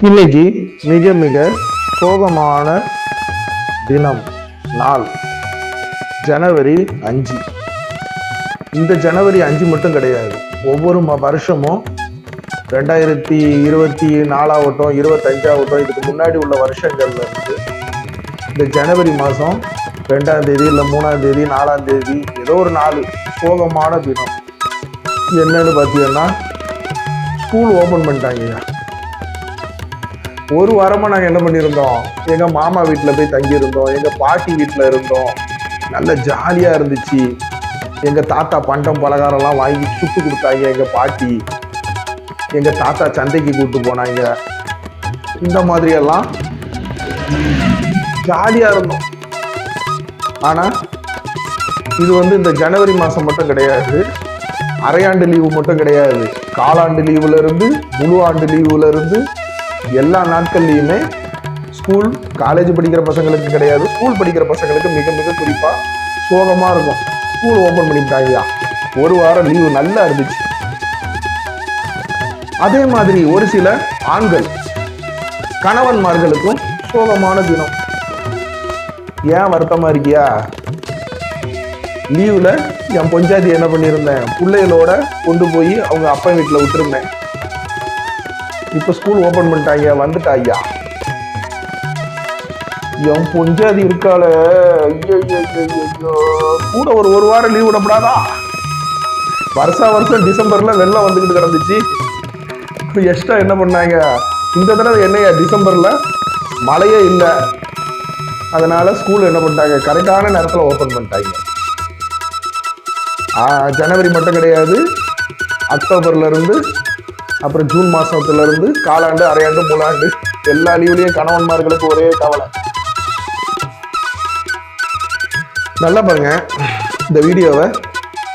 இன்னைக்கு மிக மிக சோகமான தினம் நாள். ஜனவரி அஞ்சு. இந்த ஜனவரி அஞ்சு மட்டும் கிடையாது. ஒவ்வொரு ம- வருஷமும் ரெண்டாயிரத்தி இருபத்தி நாலாகட்டும் இருபத்தஞ்சாகட்டும் இதுக்கு முன்னாடி உள்ள வருஷங்கள்ல இருந்து இந்த ஜனவரி மாதம் ரெண்டாம் தேதி இல்லை மூணாம் தேதி நாலாம் தேதி ஏதோ ஒரு நாள் சோகமான தினம். என்னன்னு பார்த்தீங்கன்னா ஸ்கூல் ஓப்பன் பண்ணிட்டாங்கய்யா. ஒரு வாரமாக நாங்கள் என்ன பண்ணியிருந்தோம்? எங்கள் மாமா வீட்டில் போய் தங்கியிருந்தோம். எங்கள் பாட்டி வீட்டில் இருந்தோம். நல்ல ஜாலியாக இருந்துச்சு. எங்கள் தாத்தா பண்டம் பலகாரம்லாம் வாங்கி சுட்டு கொடுத்தாங்க எங்கள் பாட்டி. எங்கள் தாத்தா சந்தைக்கு கூப்பிட்டு போனாங்க. இந்த மாதிரியெல்லாம் ஜாலியாக இருந்தோம். ஆனால் இது வந்து இந்த ஜனவரி மாதம் மட்டும் கிடையாது. அரையாண்டு லீவு மட்டும் கிடையாது. காலாண்டு லீவுலேருந்து முழு ஆண்டு லீவுலேருந்து எல்லா நாட்கள்லையுமே ஸ்கூல் காலேஜ் படிக்கிற பசங்களுக்கு கிடையாது. ஸ்கூல் படிக்கிற பசங்களுக்கு மிக மிக குறிப்பாக சோகமாக இருக்கும். ஸ்கூல் ஓப்பன் பண்ணிட்டாங்கயா ஒரு வாரம் லீவு நல்லா இருந்துச்சு. அதே மாதிரி ஒரு சில ஆண்கள் கணவன்மார்களுக்கும் சோகமான தினம். ஏன் வருத்தமா இருக்கியா? லீவில் என் பொஞ்சாதி என்ன பண்ணியிருந்தேன்? பிள்ளைகளோட கொண்டு போய் அவங்க அப்பா வீட்டில் விட்டுருந்தேன். இப்ப ஸ்கூல் ஓப்பன் பண்ணிட்டாங்க வந்துட்டா ஐயா என் பொஞ்சாதி இருக்கால கூட ஒரு ஒரு வாரம் லீவ் விடப்படாதா? வருஷா வருஷம் டிசம்பர்ல வெள்ளம் வந்துக்கிட்டு கிடந்துச்சு. இப்போ எக்ஸ்ட்ரா என்ன பண்ணாங்க இந்த தடவை என்னையா டிசம்பர்ல? மழையே இல்லை. அதனால ஸ்கூல் என்ன பண்ணிட்டாங்க? கரெக்டான நேரத்தில் ஓப்பன் பண்ணிட்டாங்க ஜனவரி மட்டும் கிடையாது. அக்டோபர்ல இருந்து அப்புறம் ஜூன் மாசத்துல இருந்து காலாண்டு அரையாண்டு மூணாண்டு எல்லா லீவ்லயும் கணவன்மார்களுக்கு ஒரே கவலை. நல்லா பாருங்க. இந்த வீடியோவை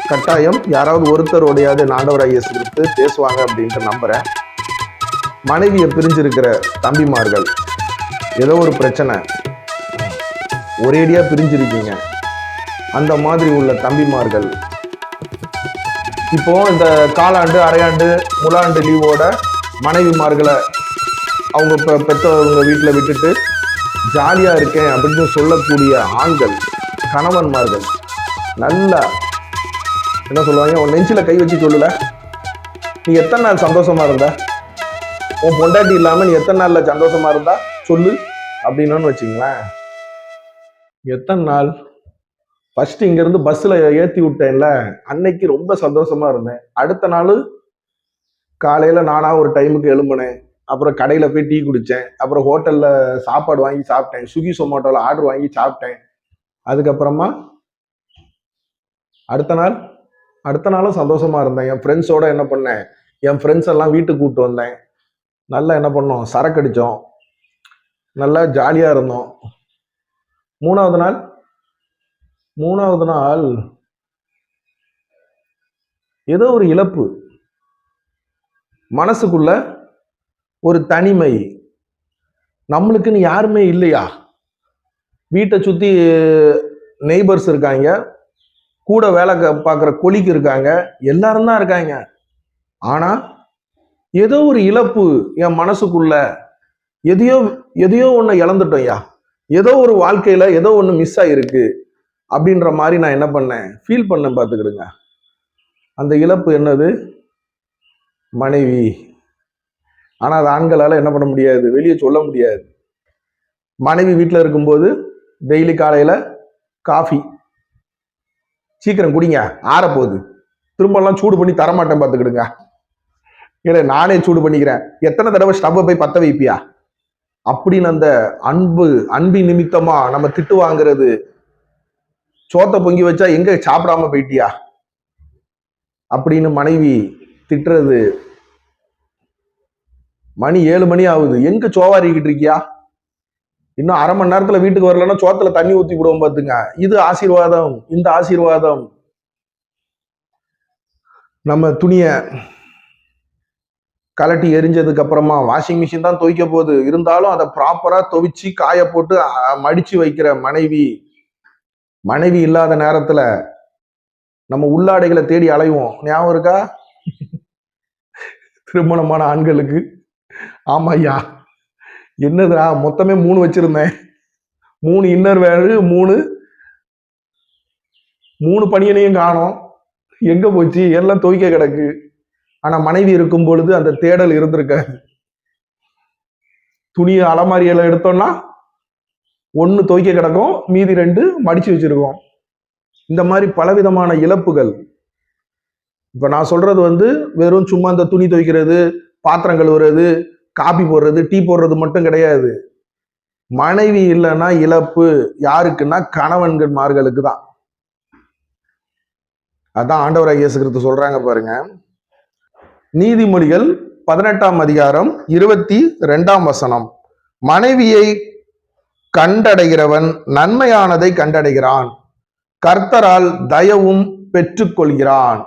கட்டாயம் யாராவது ஒருத்தரோடையாவது நாண்டவர் ஐஎஸ் கொடுத்து பேசுவாங்க அப்படின்ட்டு நம்புகிறேன் மனைவியை பிரிஞ்சிருக்கிற தம்பிமார்கள் ஏதோ ஒரு பிரச்சனை. ஒரேடியாக பிரிஞ்சிருக்கீங்க. அந்த மாதிரி உள்ள தம்பிமார்கள் இப்போ இந்த காலாண்டு அரையாண்டு முலாண்டு லீவோட மனைவிமார்களை அவங்க பெ பெற்றவங்க வீட்டில் விட்டுட்டு ஜாலியாக இருக்கேன் அப்படின்னு சொல்லக்கூடிய ஆண்கள் கணவன்மார்கள் நல்லா என்ன சொல்லுவாங்க உன் நெஞ்சில் கை வச்சு சொல்லல. நீ எத்தனை நாள் சந்தோஷமா இருந்த? உன் பொண்டாட்டி இல்லாமல் நீ எத்தனை நாளில் சந்தோஷமா இருந்தா? சொல்லு அப்படின்னு வச்சுங்களேன். எத்தனை நாள் ஃபர்ஸ்ட் இங்க இருந்து பஸ்ல ஏத்தி விட்டேன்ல அன்னைக்கு ரொம்ப சந்தோஷமா இருந்தேன். அடுத்த நாள் காலையில நானா ஒரு டைமுக்கு எழும்பினேன். அப்புறம் கடையில போய் டீ குடிச்சேன். அப்புறம் ஹோட்டல்ல சாப்பாடு வாங்கி சாப்பிட்டேன். ஸ்விக்கி சொமேட்டோல ஆர்டர் வாங்கி சாப்பிட்டேன். அதுக்கப்புறமா அடுத்த நாள் அடுத்த நாளும் சந்தோஷமா இருந்தேன். என் ஃப்ரெண்ட்ஸோட என்ன பண்ணேன்? என் ஃப்ரெண்ட்ஸ் எல்லாம் வீட்டுக்கு கூப்பிட்டு வந்தேன். நல்லா என்ன பண்ணோம்? சரக்கு நல்லா ஜாலியா இருந்தோம். மூணாவது நாள் மூணாவது நாள் ஏதோ ஒரு இழப்பு. மனசுக்குள்ள ஒரு தனிமை. நம்மளுக்குன்னு யாருமே இல்லையா? வீட்டை சுத்தி நெய்பர்ஸ் இருக்காங்க. கூட வேலை பார்க்குற கொலிக்கு இருக்காங்க. எல்லாரும் தான் இருக்காங்க. ஆனா ஏதோ ஒரு இழப்பு என் மனசுக்குள்ள. எதையோ எதையோ ஒன்று இழந்துட்டோம்யா ஏதோ ஒரு வாழ்க்கையில ஏதோ ஒன்று மிஸ் ஆயிருக்கு. அப்படின்ற மாதிரி நான் என்ன பண்ணேன்? ஃபீல் பண்ணேன் பார்த்துக்கிடுங்க. அந்த இழப்பு என்னது? மனைவி. ஆனால் அது ஆண்களால் என்ன பண்ண முடியாது? வெளியே சொல்ல முடியாது. மனைவி வீட்டில் இருக்கும்போது டெய்லி காலையில் காஃபி சீக்கிரம் குடிங்க. ஆறப்போகுது. திரும்பலாம் சூடு பண்ணி தரமாட்டேன் பார்த்துக்கிடுங்க. இல்லை நானே சூடு பண்ணிக்கிறேன். எத்தனை தடவை ஸ்டவ்வை போய் பற்ற வைப்பியா? அப்படின்னு அந்த அன்பு அன்பின் நிமித்தமாக நம்ம திட்டு வாங்குறது சோத்தை பொங்கி வச்சா எங்க சாப்பிடாம போயிட்டியா? அப்படின்னு மனைவி திட்டுறது. மணி ஏழு மணி ஆகுது. எங்க சோவாரிக்கிட்டு இருக்கியா? இன்னும் அரை மணி நேரத்துல வீட்டுக்கு வரலன்னா சோத்துல தண்ணி ஊத்தி விடுவோம் பாத்துங்க இது ஆசீர்வாதம் இந்த ஆசீர்வாதம். நம்ம துணிய கலட்டி எரிஞ்சதுக்கு அப்புறமா வாஷிங் மிஷின் தான் துவைக்க போகுது. இருந்தாலும் அதை ப்ராப்பரா துவைச்சு காய போட்டு மடிச்சு வைக்கிற மனைவி மனைவி இல்லாத நேரத்துல நம்ம உள்ளாடைகளை தேடி அலைவோம். ஞாபகம் இருக்கா? திருமணமான ஆண்களுக்கு. ஆமா ஐயா என்னதுடா? மொத்தமே மூணு வச்சிருந்தேன். மூணு இன்னர் வேறு மூணு மூணு பணியனையும் காணோம். எங்க போச்சு? எல்லாம் துவைக்க கிடக்கு. ஆனா மனைவி இருக்கும் பொழுது அந்த தேடல் இருந்திருக்காது. துணியை அலமாரியெல்லாம் எடுத்தோம்னா ஒன்று துவைக்க கிடக்கும் மீதி ரெண்டு மடிச்சு வச்சிருக்கோம். இந்த மாதிரி பலவிதமான இழப்புகள். இப்போ நான் சொல்றது வந்து வெறும் சும்மா இந்த துணி துவைக்கிறது பாத்திரம் கழுவுறது காபி போடுறது டீ போடுறது மட்டும் கிடையாது. மனைவி இல்லைன்னா இழப்பு யாருக்குன்னா கணவன்கள்மார்களுக்கு தான். அதான் ஆண்டவராக இயேசு கிறிஸ்து சொல்றாங்க பாருங்க. நீதிமொழிகள் பதினெட்டாம் அதிகாரம் இருபத்தி ரெண்டாம் வசனம். மனைவியை கண்டடைகிறவன் நன்மையானதை கண்டடைகிறான். கர்த்தரால் தயவும் பெற்றுக்கொள்கிறான்.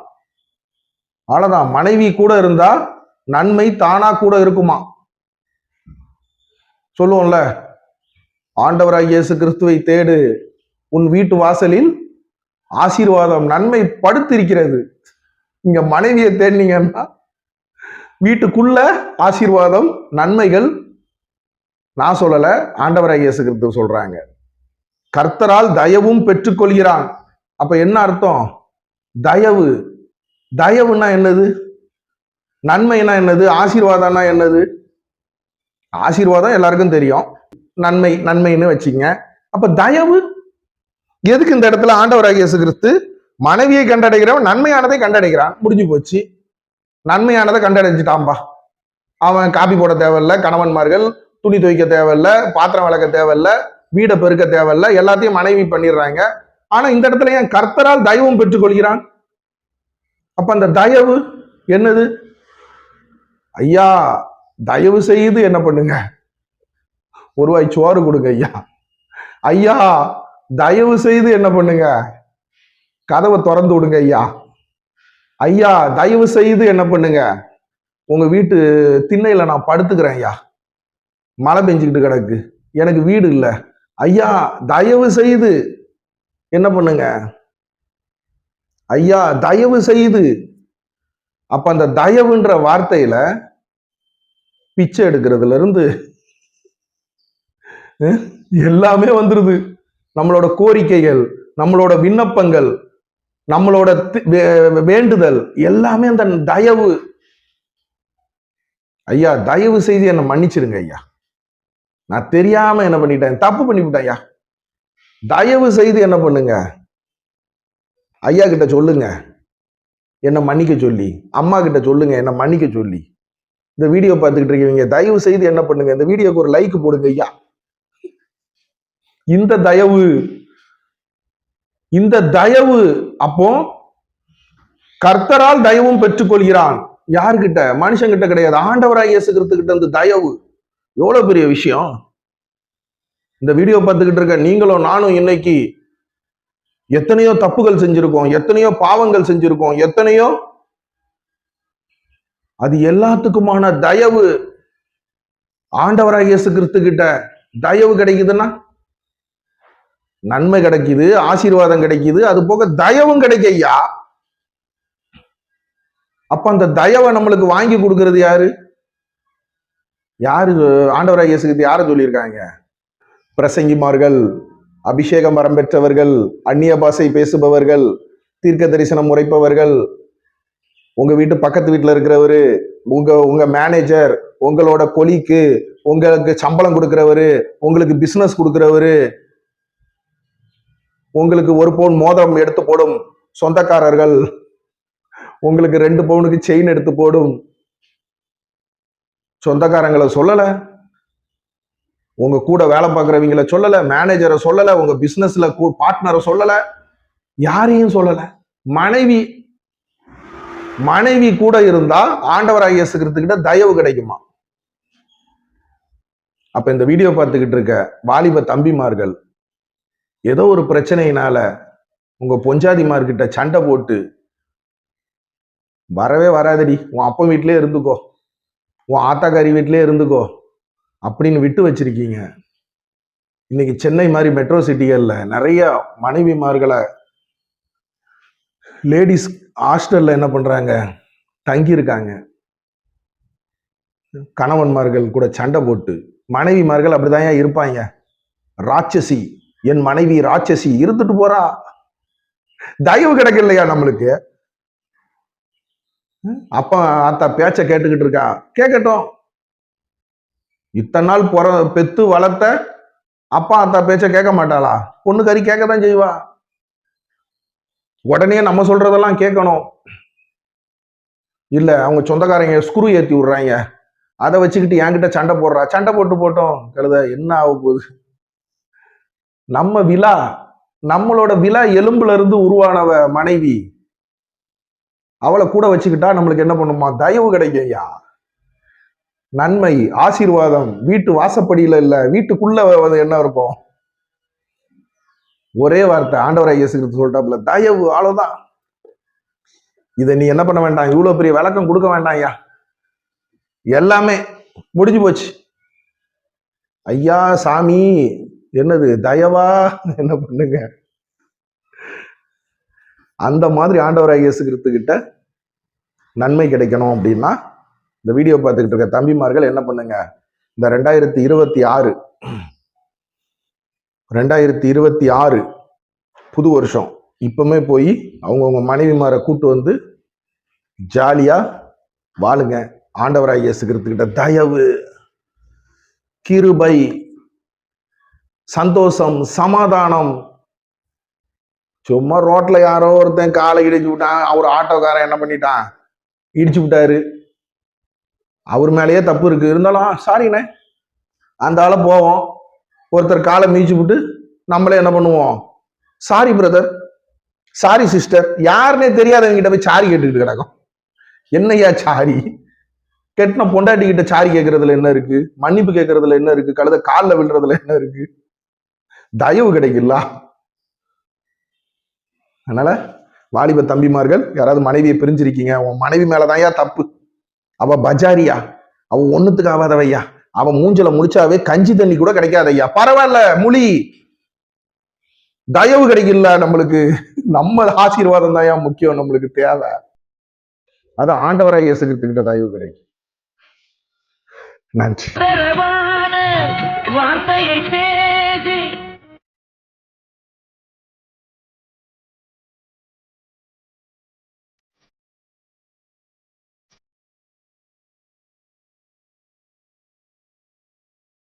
அவ்வளவுதான். மனைவி கூட இருந்தா நன்மை தானா கூட இருக்குமா? சொல்லுவோம்ல ஆண்டவராய் இயேசு கிறிஸ்துவை தேடு. உன் வீட்டு வாசலில் ஆசீர்வாதம் நன்மை படுத்திருக்கிறது. இங்க மனைவியை தேடினீங்கன்னா வீட்டுக்குள்ள ஆசீர்வாதம் நன்மைகள் நான் சொல்லல ஆண்டவராய் இயேசு கிறிஸ்து சொல்றாங்க. கர்த்தரால் தயவும் பெற்றுக்கொள்கிறான் அப்ப என்ன அர்த்தம்? தயவு. தயவுன்னா என்னது? நன்மைனா என்னது? ஆசீர்வாதம்னா என்னது? ஆசீர்வாதம் எல்லாருக்கும் தெரியும். நன்மை நன்மைன்னு வச்சுங்க. அப்ப தயவு. எதுக்கு இந்த இடத்துல ஆண்டவராகிய இயேசு கிறிஸ்து மனைவியை கண்டடைகிறவன் நன்மையானதை கண்டடைகிறான்? முடிஞ்சு போச்சு. நன்மையானதை கண்டடைஞ்சிட்டான்பா. அவன் காப்பி போட தேவையில்ல. கணவன்மார்கள் துணி துவைக்க தேவையில்ல பாத்திரம் விளக்க தேவையில்ல வீடை பெருக்க தேவையில்ல எல்லாத்தையும் மனைவி பண்ணிடுறாங்க. ஆனா இந்த இடத்துல ஏன் கர்த்தரால் தயவும் பெற்றுக்கொள்கிறான் அப்ப அந்த தயவு என்னது? ஐயா தயவு செய்து என்ன பண்ணுங்க? ஒருவாய் சோறு கொடுங்க ஐயா. ஐயா தயவு செய்து என்ன பண்ணுங்க? கதவை திறந்து விடுங்க ஐயா. ஐயா தயவு செய்து என்ன பண்ணுங்க? உங்க வீட்டு திண்ணையில நான் படுத்துக்கிறேன் ஐயா. மழை பெஞ்சுக்கிட்டு கிடக்கு. எனக்கு வீடு இல்லை. ஐயா தயவு செய்து என்ன பண்ணுங்க? ஐயா தயவு செய்து. அப்ப அந்த தயவுன்ற வார்த்தையில பிச்சை எடுக்கிறதுல இருந்து எல்லாமே வந்துருது. நம்மளோட கோரிக்கைகள் நம்மளோட விண்ணப்பங்கள் நம்மளோட தி- வே- வேண்டுதல் எல்லாமே அந்த தயவு. ஐயா தயவு செய்து என்னை மன்னிச்சிருங்க ஐயா. நான் தெரியாம என்ன பண்ணிட்டேன்? தப்பு பண்ணிவிட்டேன் ஐயா. தயவு செய்து என்ன பண்ணுங்க? ஐயா கிட்ட சொல்லுங்க. என்னை மன்னிக்க சொல்லி. அம்மா கிட்ட சொல்லுங்க. என்னை மன்னிக்க சொல்லி. இந்த வீடியோ பார்த்துக்கிட்டு இருக்கீங்க. தயவு செய்து என்ன பண்ணுங்க? இந்த வீடியோக்கு ஒரு லைக் போடுங்க ஐயா. இந்த தயவு இந்த தயவு அப்போ கர்த்தரால் தயவும் பெற்றுக்கொள்கிறான். யாருக்கிட்ட மனுஷங்கிட்ட கிடையாது. ஆண்டவராய் இயேசு கிறிஸ்துகிட்ட இந்த தயவு. எவ்வளோ பெரிய விஷயம்? இந்த வீடியோ பார்த்துக்கிட்டு இருக்க நீங்களும் நானும் இன்னைக்கு எத்தனையோ தப்புகள் செஞ்சிருக்கோம் எத்தனையோ பாவங்கள் செஞ்சிருக்கோம் எத்தனையோ அது எல்லாத்துக்குமான தயவு ஆண்டவராக இயேசு கிறிஸ்து கிட்ட தயவு கிடைக்குதுன்னா? நன்மை கிடைக்குது ஆசீர்வாதம் கிடைக்குது அது போக தயவும் கிடைக்க ஐயா. அப்ப அந்த தயவை நம்மளுக்கு வாங்கி கொடுக்கறது யாரு? யாரு ஆண்டவராக இயேசுக்கு யாரை சொல்லியிருக்காங்க? பிரசங்கிமார்கள் அபிஷேகம் வரம் பெற்றவர்கள் அந்நிய பாஷை பேசுபவர்கள் தீர்க்க தரிசனம் உரைப்பவர்கள் உங்க வீட்டு பக்கத்து வீட்டில் இருக்கிறவரு உங்க உங்க மேனேஜர் உங்களோட கொலிக்கு உங்களுக்கு சம்பளம் கொடுக்குறவரு உங்களுக்கு பிசினஸ் கொடுக்குறவரு உங்களுக்கு ஒரு பவுன் மோதிரம் எடுத்து போடும் சொந்தக்காரர்கள் உங்களுக்கு ரெண்டு பவுனுக்கு செயின் எடுத்து போடும் சொந்தக்காரங்களை சொல்லலை. உங்க கூட வேலை பார்க்குறவங்கள சொல்லலை மேனேஜரை சொல்லலை உங்க பிசினஸ்ல பார்ட்னரை சொல்லலை. யாரையும் சொல்லலை. மனைவி மனைவி கூட இருந்தா ஆண்டவராக இயேசுகிறதுக்கிட்ட தயவு கிடைக்குமா? அப்ப இந்த வீடியோ பார்த்துக்கிட்டு இருக்க வாலிப தம்பிமார்கள் ஏதோ ஒரு பிரச்சனையினால உங்க பொஞ்சாதிமார்கிட்ட சண்டை போட்டு வரவே வராதடி. உன் அப்பன் வீட்டிலே இருந்துக்கோ. உன் ஆத்தாக்காரி வீட்டிலே இருந்துக்கோ அப்படின்னு விட்டு வச்சிருக்கீங்க. இன்னைக்கு சென்னை மாதிரி மெட்ரோ சிட்டிகளில் நிறைய மனைவிமார்களை லேடிஸ் ஹாஸ்டல்ல என்ன பண்றாங்க? தங்கியிருக்காங்க. கணவன்மார்கள் கூட சண்டை போட்டு மனைவிமார்கள் அப்படிதான் இருப்பாங்க. ராட்சசி என் மனைவி ராட்சசி இருந்துட்டு போறா. தயவு கிடைக்கலையா நம்மளுக்கு? அப்பா அத்தா பேச்ச கேட்டுக்கிட்டு இருக்கா? கேட்கட்டும் இத்தனை நாள் பொற பெத்து வளர்த்த அப்பா அத்தா பேச்ச கேட்க மாட்டாளா? பொண்ணு கறி கேட்க தான் செய்வா. உடனே நம்ம சொல்றதெல்லாம் கேட்கணும். இல்ல அவங்க சொந்தக்காரங்க ஸ்க்ரூ ஏத்தி விடுறாங்க. அதை வச்சுக்கிட்டு என்கிட்ட சண்டை போடுறா. சண்டை போட்டு போட்டோம். கழுத என்ன ஆக போகுது? நம்ம விழா நம்மளோட விழா எலும்புல இருந்து உருவானவ மனைவி. அவளை கூட வச்சுக்கிட்டா நம்மளுக்கு என்ன பண்ணுமா? தயவு கிடைக்கும் ஐயா. நன்மை ஆசீர்வாதம் வீட்டு வாசப்படியில இல்ல வீட்டுக்குள்ள என்ன இருக்கும்? ஒரே வார்த்தை ஆண்டவரை இயேசு சொல்லிட்டாப்புல தயவு அவ்வளவுதான். இதை நீ என்ன பண்ண வேண்டாம் இவ்வளவு பெரிய விளக்கம் கொடுக்க வேண்டாம் ஐயா. எல்லாமே முடிஞ்சு போச்சு. ஐயா சாமி என்னது தயவா? என்ன பண்ணுங்க? அந்த மாதிரி ஆண்டவராக இயேசு நன்மை கிடைக்கணும் அப்படின்னா இந்த வீடியோ பார்த்துக்கிட்டு இருக்க தம்பிமார்கள் என்ன பண்ணுங்க? இந்த ரெண்டாயிரத்தி இருபத்தி ஆறு ரெண்டாயிரத்தி இருபத்தி ஆறு புது வருஷம். இப்பவுமே போய் அவங்கவுங்க மனைவிமாரை கூட்டு வந்து ஜாலியாக வாழுங்க. ஆண்டவராக இயேசு தயவு கிருபை சந்தோஷம் சமாதானம் சும்மா ரோட்ல யாரோ ஒருத்தன் காலை இடிச்சு விட்டான். அவர் ஆட்டோக்காரன் என்ன பண்ணிட்டான்? இடிச்சு விட்டாரு. அவர் மேலேயே தப்பு இருக்கு. இருந்தாலும் சாரிண்ணே அந்த ஆள போவோம். ஒருத்தர் காலை மீச்சு விட்டு நம்மளே என்ன பண்ணுவோம்? சாரி பிரதர் சாரி சிஸ்டர் யாருன்னே தெரியாதவங்கிட்ட போய் சாரி கேட்டுக்கிட்டு கிடக்கும். என்னய்யா சாரி? கெட்டின பொண்டாட்டி கிட்ட சாரி கேட்கறதுல என்ன இருக்கு? மன்னிப்பு கேட்கறதுல என்ன இருக்கு? கழுத காலில் விழுறதுல என்ன இருக்கு? தயவு கிடைக்கல அதனால வாலிப தம்பிமார்கள் யாராவது மனைவியை பிரிஞ்சிருக்கீங்க உன் மனைவி மேலதான்யா தப்பு. அவ பஜாரியா? அவ ஒண்ணுத்துக்கு ஆகாதவையா? அவ மூஞ்சல முடிச்சாவே கஞ்சி தண்ணி கூட கிடைக்காத ஐயா பரவாயில்ல முழி. தயவு கிடைக்கல நம்மளுக்கு. நம்ம ஆசீர்வாதம் தான் முக்கியம் நம்மளுக்கு தேவை. அது ஆண்டவராக இயேசுகிட்ட தயவு கிடைக்கும். நன்றி. வார்த்தையை